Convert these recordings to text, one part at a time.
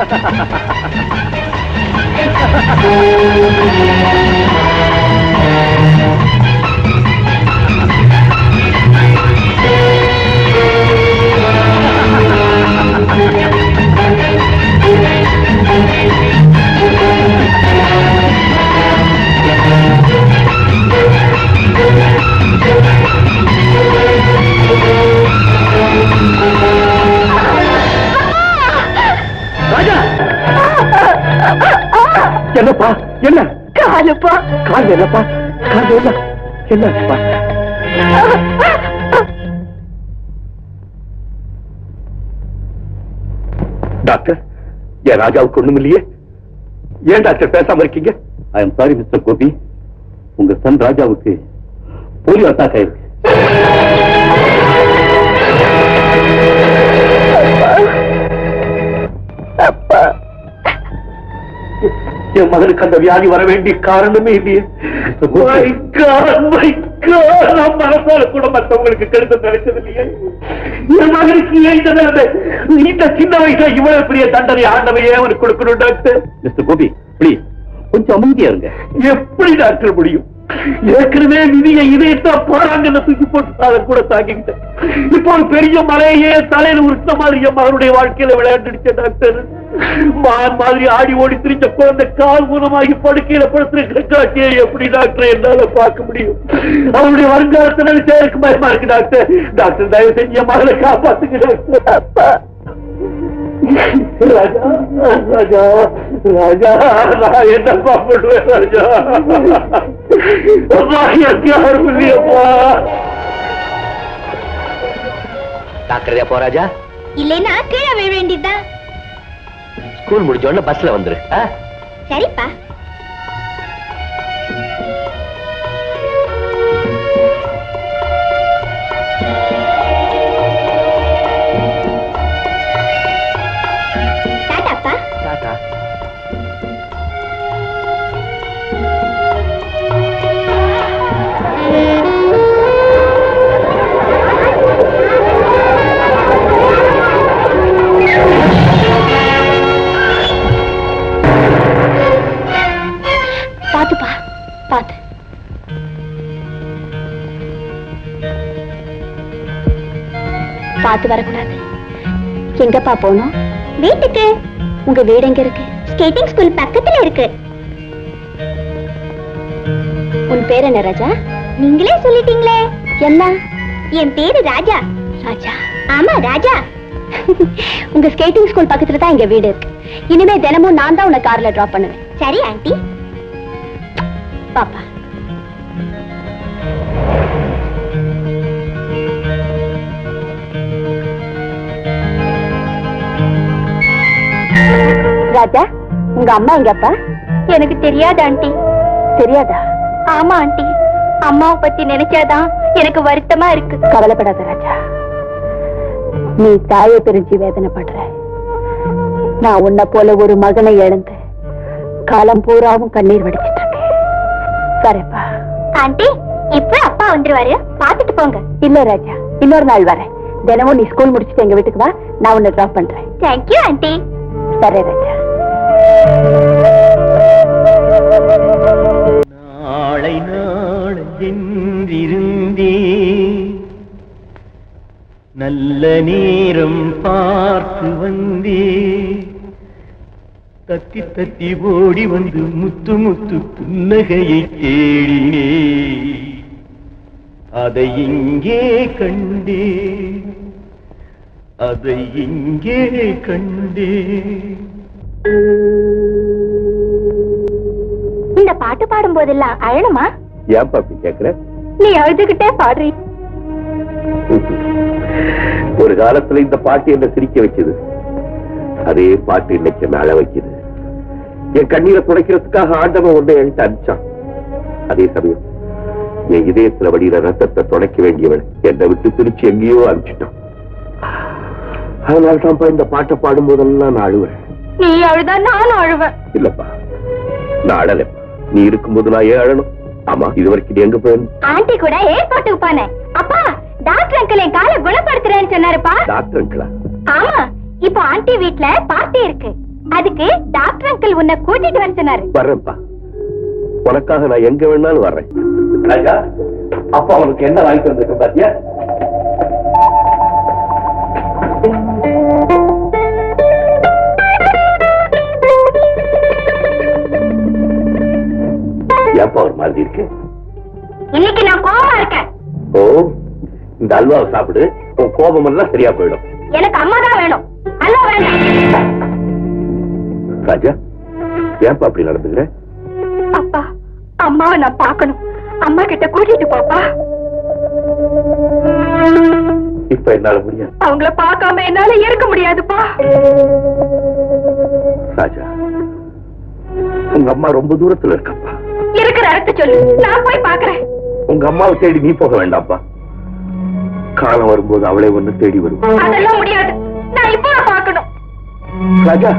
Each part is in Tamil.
Ha ha ha ha ha! கால் என்னப்பா? கால் என்ன? என்னப்பா டாக்டர் என் ராஜாவுக்கு ஒண்ணும் இல்லையே. ஏன் டாக்டர் பேசாம இருக்கீங்க? I am sorry mister Gopi உங்க சன் ராஜாவுக்கு போலியோ அட்டாக் ஆயிருக்கு என் மகனுக்கு அந்த வியாதி வர வேண்டிய காரணமே இல்லையே. மனசால கூட மத்தவங்களுக்கு கெடுத்த நினைச்சது இல்லையே என் மகனுக்கு இந்த நிலைமை? இந்த சின்ன வயசுல இவ்வளவு பெரிய தண்டனை ஆண்டவையே அவனுக்கு கொடுக்கணும் டாக்டர். மிஸ்டர் கோபி ப்ளீஸ் கொஞ்சம் அமைதியா இருங்க. எப்படி டாக்டர் முடியும்? ஏற்கனவே விதியை இதயத்தான் போறாங்கன்னு தூக்கி போட்டு அதை கூட தாங்கிக்கிட்டேன் இப்போ ஒரு பெரிய மலையே தலையில உருட்ட மாதிரி என் மகனுடைய வாழ்க்கையில விளையாண்டுடுச்ச டாக்டர். மான் மாதிரி ஆடி ஓடி திரிஞ்ச குழந்தை கால் ஊனமாகி படுக்கையில படுத்துருக்கிற காட்சியை எப்படி டாக்டர் என்னால பார்க்க முடியும்? அவருடைய வருங்காலத்தை நினைச்சா பயமா இருக்கு டாக்டர். டாக்டர் தயவு செஞ்சு என் மகளை காப்பாத்துங்க டாக்டர். ராஜா ராஜா ராஜா நான் என்னப்பா பண்ணுவேன் ராஜா? யாரும் இல்லையப்பா ஜாக்கிரதையா போ ராஜா? இல்லைன்னா கீழே வேண்டியதுதான். ஸ்கூல் முடிஞ்ச உடனே பஸ்ல வந்துரு. சரிப்பா. பார்த்து வரக்கூடாது. எங்கப்பா போனோம்? வீட்டுக்கு. உங்க வீடு எங்க இருக்கு? ஸ்கேட்டிங் ஸ்கூல் பக்கத்துல இருக்கு. உன் பேர் என்ன ராஜா? நீங்களே சொல்லிட்டீங்களே. என்ன? என் பேரு ராஜா. ராஜா? ஆமா ராஜா. உங்க ஸ்கேட்டிங் ஸ்கூல் பக்கத்துல தான் எங்க வீடு இருக்கு. இனிமே தினமும் நான் தான் உன்னை கார்ல டிராப் பண்ணுவேன். சரி ஆண்டி பாப்பா. ராஜா உங்க அம்மா எங்கப்பா? எனக்கு தெரியாது ஆண்டி. தெரியாதா? ஆமா ஆண்டி. அம்மாவை பத்தி நினைச்சாதான் எனக்கு வருத்தமா இருக்கு. கவலைப்படாத ராஜா. நீ தாயை பிரிஞ்சு வேதனைப்படுற. நான் உன்னை போல ஒரு மகனை இழந்து காலம் பூராவும் கண்ணீர் வடிச்சிட்டு இருக்கேன் சரிப்பா. ஆண்டி இப்ப அப்பா வந்துருவாரு. பாத்துட்டு போங்க. இல்ல ராஜா இன்னொரு நாள் வரேன். தினமும் நீ ஸ்கூல் முடிச்சுட்டு எங்க வீட்டுக்கு வா. நான் உன்னை டிராப் பண்றேன். Thank you aunty. சரி ராஜா. நாளை நாள் நல்ல நேரம் பார்த்து வந்தே. தத்தி தத்தி ஓடி வந்து முத்து முத்து புன்னகையை தேடினே. அதை இங்கே கண்டே. அதை இங்கே கண்டே. இந்த பாட்டு பாடும் போதெல்லாம் அழணுமா? ஏன் பாப்பி கேக்குற? நீ அழுதுகிட்டே பாடுறீ. ஒரு காலத்துல இந்த பாட்டு என்ன சிரிக்க வச்சது அதே பாட்டு இன்னைக்கு என்ன அழ வைக்குது? என் கண்ணீரை துடைக்கிறதுக்காக ஆண்டவன் ஒன்றை என்கிட்ட அனுப்பிச்சான். அதே சமயம் என் இதயத்துல வடிகிற ரத்தத்தை துடைக்க வேண்டியவன் என்னை விட்டு பிரிச்சு எங்கேயோ அனுப்பிச்சிட்டான். அதனால தான்ப்பா இந்த பாட்டை பாடும் போதெல்லாம் நான் அழுவேன். நீ அழுதா நானும் அழுவேன். இல்லப்பா நான் அழலப்பா நீ இருக்கும்போது நான் ஏன் அழணும்? ஆமா இது வரைக்கும் எங்க போயிருந்த? ஆண்டி கூட ஏர்போர்ட்டுக்கு போனேன் அப்பா டாக்டர் அங்கிள் என் காலை குணப்படுத்துறேன்னு சொன்னாருப்பா. டாக்டர் அங்கிளா? ஆமா இப்போ ஆண்டி வீட்ல பார்ட்டி இருக்கு. அதுக்கு டாக்டர் அங்கிள் உன்னை கூட்டிட்டு வர சொன்னாரு. வர்றேன்ப்பா. உனக்காக நான் எங்க வேணாலும் வர்றேன். அப்பா அவனுக்கு என்ன வாங்கிட்டு வந்திருக்க பாத்தியா? இந்த அல்வாவை சாப்பிடு உன் கோபம் எல்லாம் சரியா போயிடும். எனக்கு அம்மா தான் வேணும். அல்ல வேண்டாம். ராஜா ஏன்பா அப்படி நடந்துக்கிற? அப்பா அம்மாவை நான் பார்க்கணும். அம்மா கிட்ட கூட்டிட்டு போப்பா. இப்ப என்னால முடியாது. அவங்கள பார்க்காம என்னால இருக்க முடியாதுப்பா. ராஜா உங்க அம்மா ரொம்ப தூரத்துல இருக்கப்பா. இருக்கிற இடத்த சொல்லு. நான் போய் பாக்குறேன் உங்க அம்மாவை தேடி நீ போக வேண்டாம்ப்பா. காலம் வரும்போது அவளே ஒண்ணு தேடி வரும் அதெல்லாம் முடியாது. நான் இப்போ பார்க்கணும். ராஜா.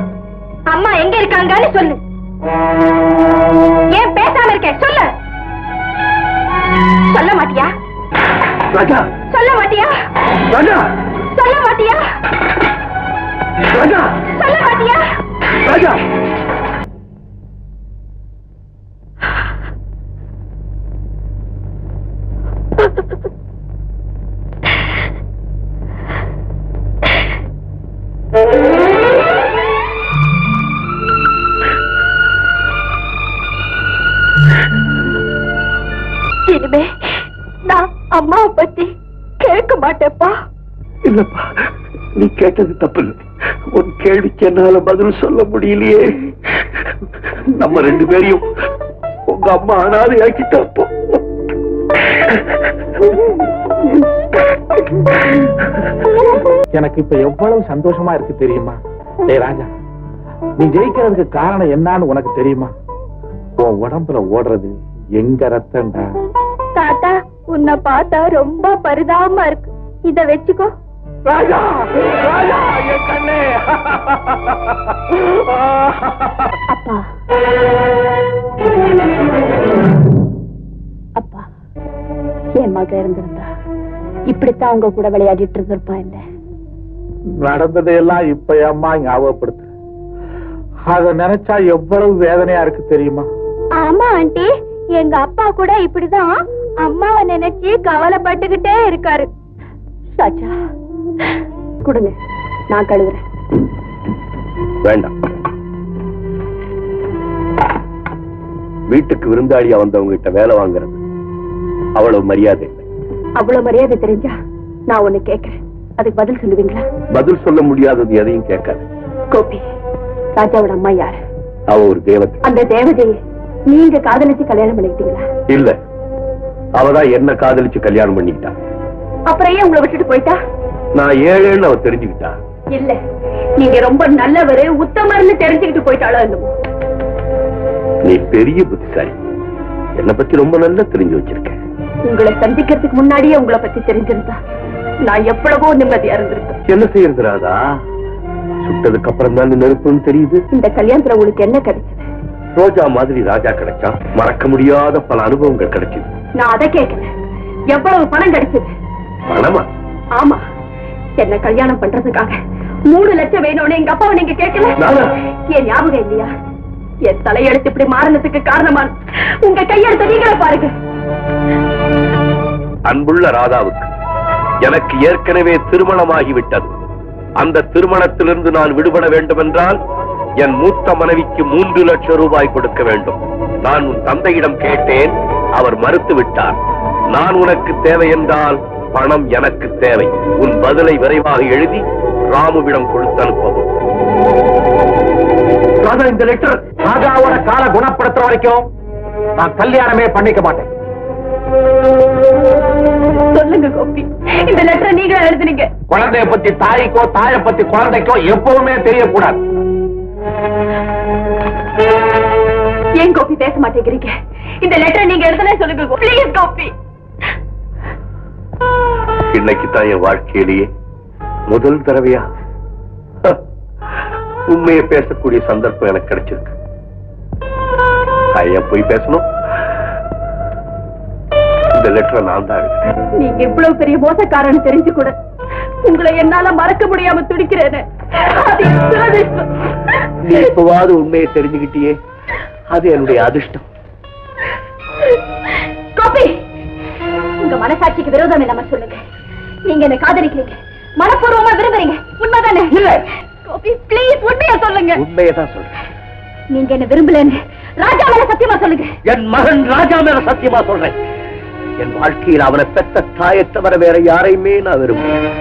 அம்மா எங்க இருக்காங்கன்னு சொல்லு. ஏன் பேசாம இருக்கேன் சொல்லு. சொல்ல மாட்டியா? ராஜா. சொல்ல மாட்டியா? ராஜா. சொல்ல மாட்டியா? ராஜா. சொல்ல மாட்டியா? ராஜா. நான் அம்மாவை பத்தி கேட்க மாட்டேப்பா இல்லப்பா நீ கேட்டது தப்பு உன் கேள்விக்கு என்னால பதில் சொல்ல முடியலையே. நம்ம ரெண்டு பேரையும் உங்க அம்மா அனாதை ஆக்கிட்டப்போ எனக்கு இப்ப எவ்வளவு சந்தோஷமா இருக்கு தெரியுமா? டேய் ராஜா நீ ஜெயிக்கிறதுக்கு காரணம் என்னன்னு உனக்கு தெரியுமா? உன் உடம்புல ஓடுறது எங்க ரத்தம்டா. தாத்தா உன்னை பார்த்தா ரொம்ப பரிதாபமா இருக்கு. இத வச்சுக்கோ. ராஜா ராஜா என் கண்ணே. அப்பா. அப்பா என் மக இருந்திருந்தா இப்படித்தான் உங்க கூட விளையாடிட்டு இருந்திருப்பா என்ன? நடந்ததையெல்லாம் இப்ப அம்மா ஞாபகப்படுத்து. அத நினைச்சா எவ்வளவு வேதனையா இருக்கு தெரியுமா? ஆமா ஆண்டி. எங்க அப்பா கூட இப்படிதான் அம்மாவை நினைச்சு கவலைப்பட்டுக்கிட்டே இருக்காரு. சாச்சா. கொடுங்க நான் கழுவுறேன். வேண்டாம். வீட்டுக்கு விருந்தாளியா வந்தவங்க கிட்ட வேலை வாங்குறது அவ்வளவு மரியாதை அவ்வளவு மரியாதை தெரிஞ்சா நான் ஒண்ணு கேக்குறேன். அதுக்கு பதில் சொல்லுவீங்களா? பதில் சொல்ல முடியாதது எதையும் கேட்காது. கோபி ராஜாவோட அம்மா யாரு? அவ ஒரு தேவதை. அந்த தேவதையை நீங்க காதலிச்சு கல்யாணம் பண்ணிக்கிட்டீங்களா இல்ல. அவதான் என்ன காதலிச்சு கல்யாணம் பண்ணிக்கிட்டா. அப்புறம் ஏன் உங்களை விட்டுட்டு போயிட்டா? நான் ஏழேன்னு அவ தெரிஞ்சுக்கிட்டா. இல்ல நீங்க ரொம்ப நல்லவரு உத்தமர்னு தெரிஞ்சுக்கிட்டு போயிட்டாளோ என்னமோ. நீ பெரிய புத்திசாலி. என்னை பத்தி ரொம்ப நல்லா தெரிஞ்சு வச்சிருக்க. உங்களை சந்திக்கிறதுக்கு முன்னாடியே உங்களை பத்தி தெரிஞ்சிருந்தா நான் எவ்வளவோ நிம்மதியா இருந்திருப்பேன். என்ன செய்யறது ராதா? சுட்டதுக்கு அப்புறம் தான் நெருப்புன்னு தெரியுது. இந்த கல்யாணத்துல உங்களுக்கு என்ன கிடைச்சது? ரோஜா மாதிரி ராஜா கிடைச்சா மறக்க முடியாத பல அனுபவங்கள் கிடைச்சது. நான் அதை கேட்கல எவ்வளவு பணம் கிடைச்சது? பணமா? ஆமா. என்ன கல்யாணம் பண்றதுக்காக மூணு லட்சம் வேணும்னு எங்க அப்பாவை நீங்க கேட்கல? என் ஞாபகம் இல்லையா? என் தலையெழுத்து இப்படி மாறினதுக்கு காரணமான உங்க கையெழுத்த நீங்களே பாருங்க. அன்புள்ள ராதாவுக்கு எனக்கு ஏற்கனவே திருமணமாகிவிட்டது. அந்த திருமணத்திலிருந்து நான் விடுபட வேண்டுமென்றால் என் மூத்த மனைவிக்கு மூன்று லட்சம் ரூபாய் கொடுக்க வேண்டும். நான் உன் தந்தையிடம் கேட்டேன். அவர் மறுத்து விட்டார் நான் உனக்கு தேவை என்றால் பணம் எனக்கு தேவை. உன் பதிலை விரைவாக எழுதி ராமுவிடம் கொடுத்து அனுப்பவும். இந்த லெட்டர் ராஜாவோட கால குணப்படுத்துற வரைக்கும் நான் கல்யாணமே பண்ணிக்க மாட்டேன். சொல்லுங்க கோபி. இந்த லெட்டரை நீங்களே எழுதுனீங்க. குழந்தைய பத்தி தாய்க்கோ தாயை பத்தி குழந்தைக்கோ எப்பவுமே தெரியக்கூடாது. ஏன் கோபி பேச மாட்டேங்கிறீங்க? இந்த லெட்டர் நீங்க எழுதுனே சொல்லுங்க ப்ளீஸ் கோபி. இன்னைக்கு தான் என் வாழ்க்கையிலேயே முதல் தடவையா? உண்மையை பேசக்கூடிய சந்தர்ப்பம் எனக்கு கிடைச்சிருக்கு. நான் போய் பேசணும்? இந்த லெட்டரை நான் தான் நீங்க இவ்வளவு பெரிய மோசக்காரன்னு தெரிஞ்சு கூட உங்களை என்னால மறக்க முடியாம துரதிர்ஷ்டம். நீ இப்பவாவது உண்மையை தெரிஞ்சுக்கிட்டியே? அது என்னுடைய அதிர்ஷ்டம். கோபி உங்க மனசாட்சிக்கு விரோதம் இல்லாம சொல்லுங்க. நீங்க என்ன காதலிக்கிறீங்க. மனப்பூர்வமா விரும்புறீங்க. உண்மைதானே. கோபி ப்ளீஸ் உண்மையா சொல்லுங்க. உண்மையை தான் சொல்றேன். நீங்க என்ன விரும்பலன்னு ராஜா மேல சத்தியமா சொல்லுங்க. என் மகன் ராஜா மேல சத்தியமா சொல்றேன். என் வாழ்க்கையில் அவனை பெத்த தாயை தவிர வேற யாரையுமே நான் விரும்புகிறேன்.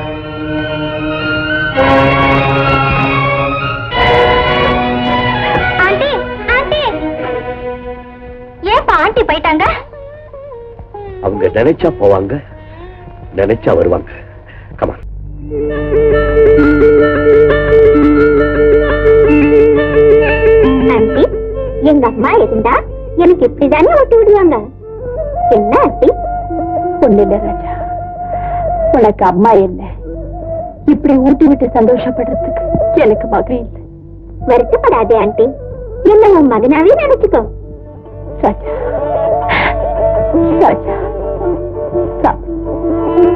நினைச்சா போவாங்க நினைச்சா வருவாங்க. கமா ஆண்டி எங்க அம்மா இருந்தா எனக்கு இப்படிதானே ஓட்டி விடுவாங்க? என்ன ஆண்டி? இல்ல ராஜா. உனக்கு அம்மா என்ன? இப்படி ஊட்டி விட்டு சந்தோஷப்படுறதுக்கு எனக்கு மகன் இல்லை. வருத்தப்படாதே ஆண்டி. என்ன உன் மகனாவே நினைச்சுக்கோ. ராஜா. ராஜா.